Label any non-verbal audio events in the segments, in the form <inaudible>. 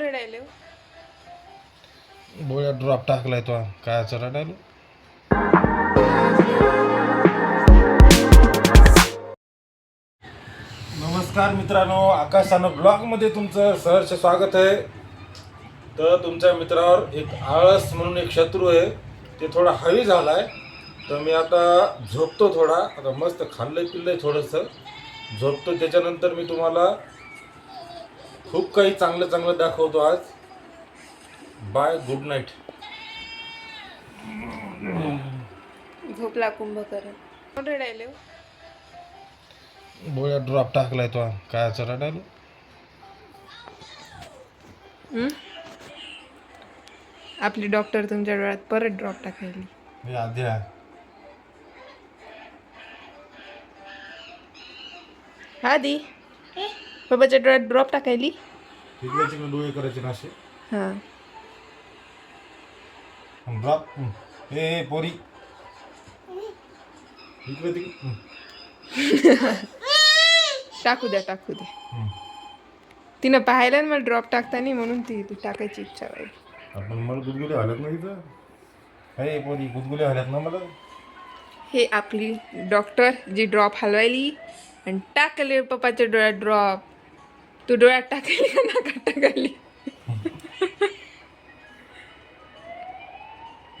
रडायले हो. ड्रॉप टाकलाय तो. काय रडायला नमस्कार मित्रांनो आकाशानं ब्लॉगमध्ये तुमचं सहर्ष स्वागत आहे. तर तुमच्या मित्रावर एक आळस म्हणून एक शत्रू आहे. ते थोडा हवी झालाय. तर मी आता झोपतो थोडा. आता मस्त खाल्लंय पिल्लंय थोडंसं. झोपतो. त्याच्यानंतर मी तुम्हाला खूप काही चांगलं चांगलं दाखवतो आज. बाय गुड नाईट झोपला कुंभकर्ण रडायले हो. ड्रॉप टाकलाय तो. काय रडायला? हं? आपली डॉक्टर तुमच्या डोळ्यात परत ड्रॉप टाकायली. हे आद्या हा दी बाबाच्या डोळ्यात ड्रॉप टाकायली? डोळे करायचे हां. ड्रॉप ए पोरी. इकडे तिकडे. टाकू द्या टाकू द्या. तिनं पाहिलं ना मला ड्रॉप टाकताना म्हणून ती ती टाकायची इच्छा व्हायली आपण मला गुदगुले हलत नाही इथं. हे पोरी गुदगुले हलत ना मला. हे आपली डॉक्टर जी ड्रॉप हलवायली आणि टाकले पप्पाच्या डोळ्यात ड्रॉप तू डोळ्यात टाकायली का नाकात टाकायली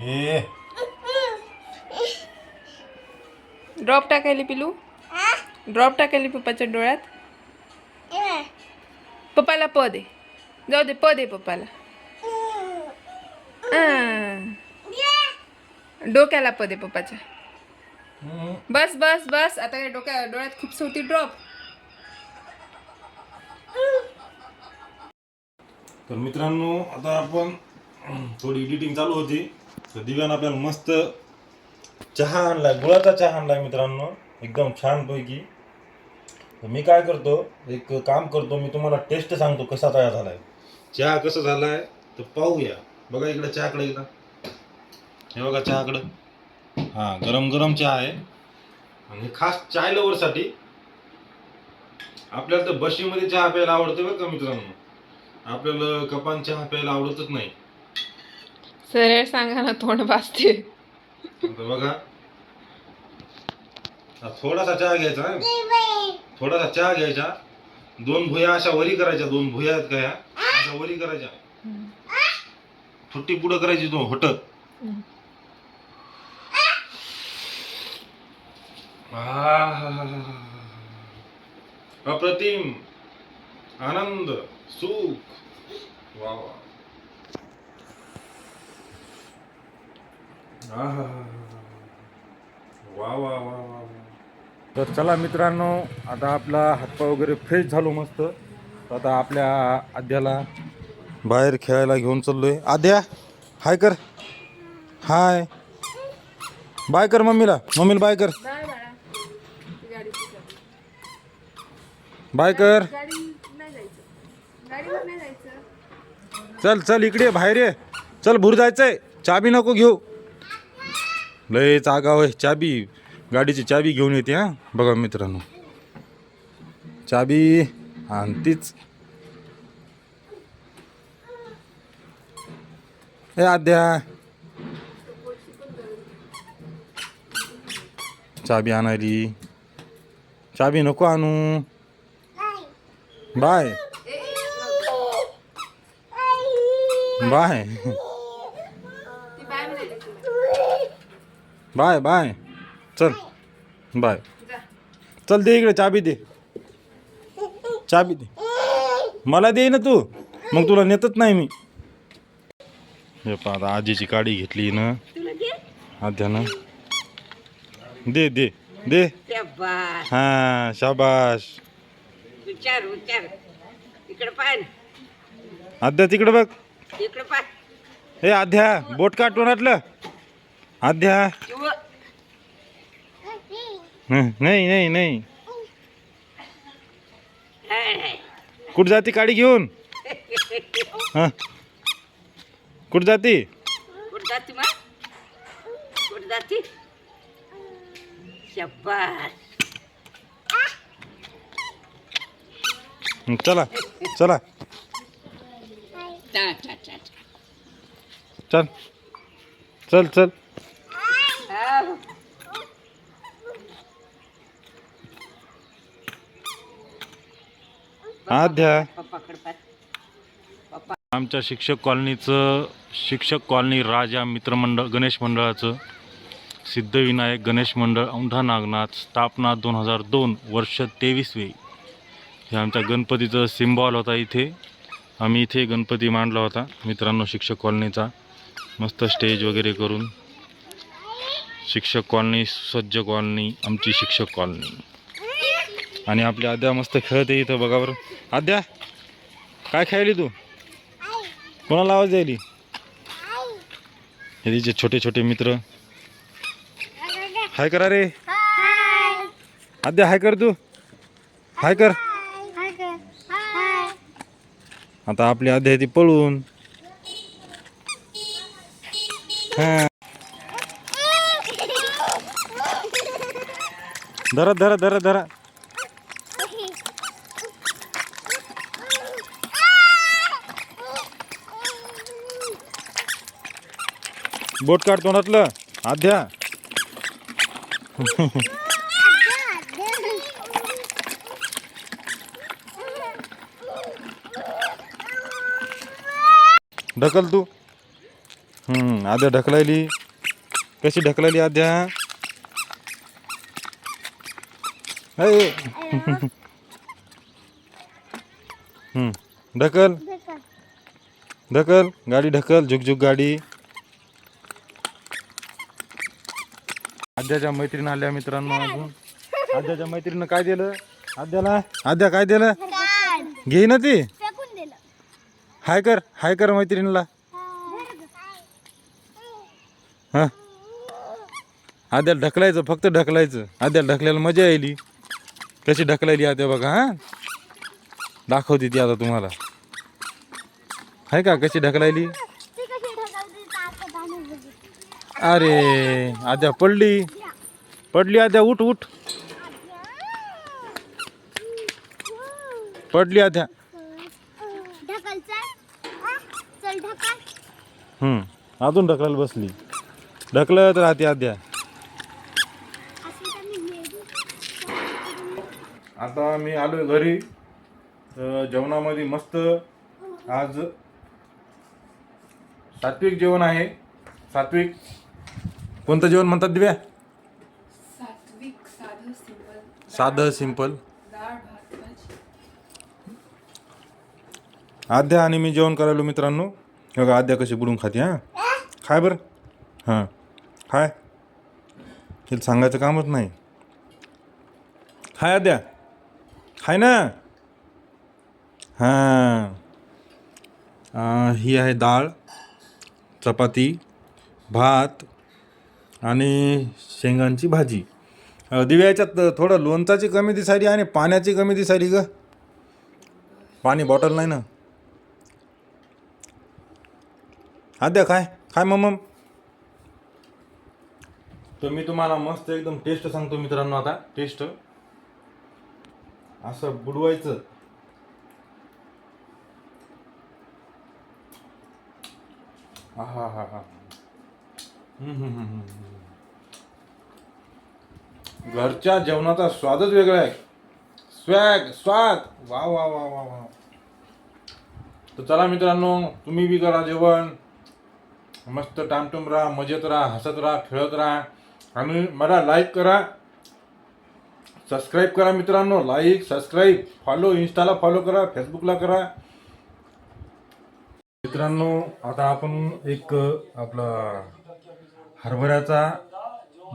ए. ड्रॉप टाकायली पिलू. ड्रॉप टाकायली पप्पाच्या डोळ्यात. पप्पाला प दे जाऊ दे प दे पप्पाला. डोक्याला प दे पप्पाच्या. बस बस बस. आता काय डोक्या डोळ्यात खूप होती ड्रॉप तर मित्रांनो आता आपण थोडी एडिटिंग चालू होती. तर दिव्यानं आपल्याला मस्त चहा आणलाय गुळाचा चहा आणलाय मित्रांनो. एकदम छान पैकी तर मी काय करतो एक काम करतो मी तुम्हाला टेस्ट सांगतो कसा तयार झालाय. चहा कसा झालाय तर पाहूया. बघा इकडे चहाकडे एकदा हे बघा चहाकडं. हां गरम गरम चहा आहे. आणि खास चाय लवरसाठी आपल्याला तर बशीमध्ये चहा प्यायला आवडते बरं का मित्रांनो? आपल्याला कपान चहा प्यायला आवडतच नाही. सरळ सांगा ना तोंड आता बघा. हा थोडासा चहा घ्यायचा हं. थोडासा चहा घ्यायचा. दोन भुया अशा वरी करायच्या दोन भुया आहेत का ह्या? अशा वरी करायच्या. फुट्टी पुढं करायची तो होटत अप्रतिम आनंद सुख. वा वा. वा वा वा वा वा. तर चला मित्रांनो आता आपला हातपाय वगैरे फ्रेश झालो मस्त. तर आता आपल्या आद्याला बाहेर खेळायला घेऊन चाललोय. आद्या हाय कर. हाय. बाय कर मम्मीला. मम्मीला बाय कर. बाय कर. चल चल इकडे बाहेर ये. चल भूर जायचंय. चाबी नको घेऊ. लय चागाव आहे चाबी गाडीची चाबी घेऊन येते हा. बघा मित्रांनो. चाबी आणि तीच ए आद्या. चाबी आणायली. चाबी नको आणू. बाय. बाय. Bye bye. चल. बाय. चल दे इकडे चाबी दे. चाबी दे. मला दे ना तू. मग तुला नेतच नाही मी. हे आता आजीची काडी घेतली ना. आद्यानं दे. दे दे हा शाबाश विचार विचार. इकडे पाय ना. आद्या तिकडे बघ. इकडे पाय. हे आद्या बोट आद्या. किंवा हं, नाही नाही नाही. कुठं जाती काडी घेऊन? हा. कुठं जाती? कुठं जाती मा कुठं जाती? शाबास चला चला. चल चल चल हा. पाय. आमच्या शिक्षक कॉलनीचं शिक्षक कॉलनी राजा मित्रमंडळ गणेश मंडळाचं सिद्धविनायक गणेश मंडळ औंढा नागनाथ स्थापना दोन हजार दोन वर्ष तेवीसवे हे आमच्या गणपतीचं सिम्बॉल होता इथे. आम्ही इथे गणपती मांडला होता मित्रांनो शिक्षक कॉलनीचा. मस्त स्टेज वगैरे करून. शिक्षक कॉलनी सज्ज कॉलनी आमची शिक्षक कॉलनी. आणि आपली आद्या मस्त खेळते इथं बघा बरं. आद्या काय खेळली तू? कोणाला आवाज द्यायली? हे तिचे छोटे छोटे मित्र. हाय करा रे आद्या हाय कर तू. हाय कर. आता आपली आद्या ती पळून. हा. धरा धरा धरा धरा. बोट काढ तोंडातलं. अध्या <laughs> ढकल तू. हम्म आद्या ढकलायली. कशी ढकलायली आद्या? ढकल. ढकल गाडी ढकल झुकझुक गाडी. आद्याच्या मैत्रीण आल्या मित्रांनो अजून. आद्याच्या मैत्रीनं काय दिलं? आद्याला? आद्या काय दिलं? घे ना ती. हाय कर हाय कर मैत्रिणीला. हा. आद्या ढकलायचं फक्त ढकलायचं. आद्या ढकलायला मजा यायली. कशी ढकलायली आद्या बघा हा? दाखवते ती आता तुम्हाला. हाय का कशी ढकलायली? अरे आद्या पडली. पडली आद्या उठ उठ. पडली आद्या ढकल चल हा? चल ढकल हम्म अजून ढकलायला बसली. ढकलत राहते आद्या. आता मी आलोय घरी. जेवणामध्ये मस्त. आज सात्विक जेवण आहे. सात्विक. कोणतं जेवण म्हणतात दिव्या? सात्विक साधं सिंपल. आद्या आणि मी जेवण करायलो मित्रांनो. बघा आद्या कशी बुडून खाते हां खाय बरं हां खाय तिला सांगायचं कामच नाही खाय आद्या खाय ना हां ही आहे डाळ चपाती भात आणि शेंगांची भाजी दिव्याच्यात दिव्या थोडं लोणचाची कमी दिसायली आणि पाण्याची कमी दिसायली ग पाणी बॉटल नाही ना आद्या काय काय मग तर मी तुम्हाला मस्त एकदम टेस्ट सांगतो मित्रांनो आता. टेस्ट असं बुडवायचं. हा हा घरच्या जेवणाचा स्वादच वेगळा आहे. स्वॅग स्वाद वा वा वा वा वा. तर चला मित्रांनो तुम्ही बी करा जेवण. मस्त टामटूम राहा मजेत राहा हसत राहा खेळत राहा. आणि मला लाईक करा. सबस्क्राईब करा मित्रांनो. लाईक सबस्क्राईब फॉलो इंस्टाला फॉलो करा फेसबुकला करा. मित्रांनो आता आपण एक आपला हरभऱ्याचा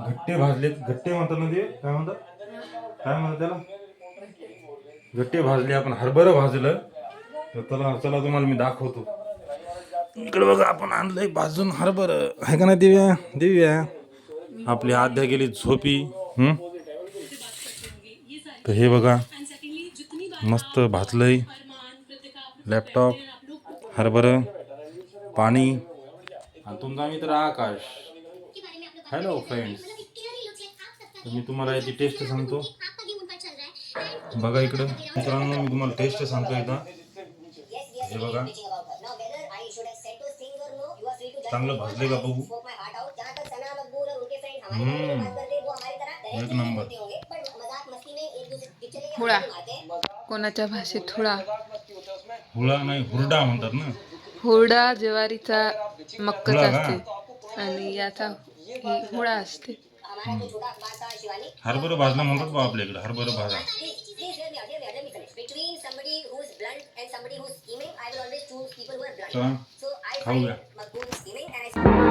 घट्टे भाजले घट्टे म्हणतात ना ते? काय म्हणतात? काय म्हणतात त्याला? घट्टे भाजले आपण हरभरं भाजलं. तर चला चला तुम्हाला मी दाखवतो. इकडे बघा आपण आणलंय भाजून हरभर. आहे का नाही दिव्या? दिव्या. आपली आद्या गेली झोपी. हम्म तर हे बघा मस्त भाजलंय. लॅपटॉप हरभर पाणी. आणि तुमचा मित्र आकाश. हॅलो फ्रेंड्स तर मी तुम्हाला याची टेस्ट सांगतो. बघा इकडं. मित्रांनो मी तुम्हाला टेस्ट सांगतो एकदा. हे बघा. चांगलं भाजले का बघू. एक नंबर. हुळा कोणाच्या भाषेत हुळा हुळा नाही हुरडा म्हणतात ना. हुरडा ज्वारीचा मक्कच? असते. आणि याचा हुळा असते. हरभरा भाजला म्हणतात बा आपल्याकडे हरभरा भाजा. खाऊया. Thank you.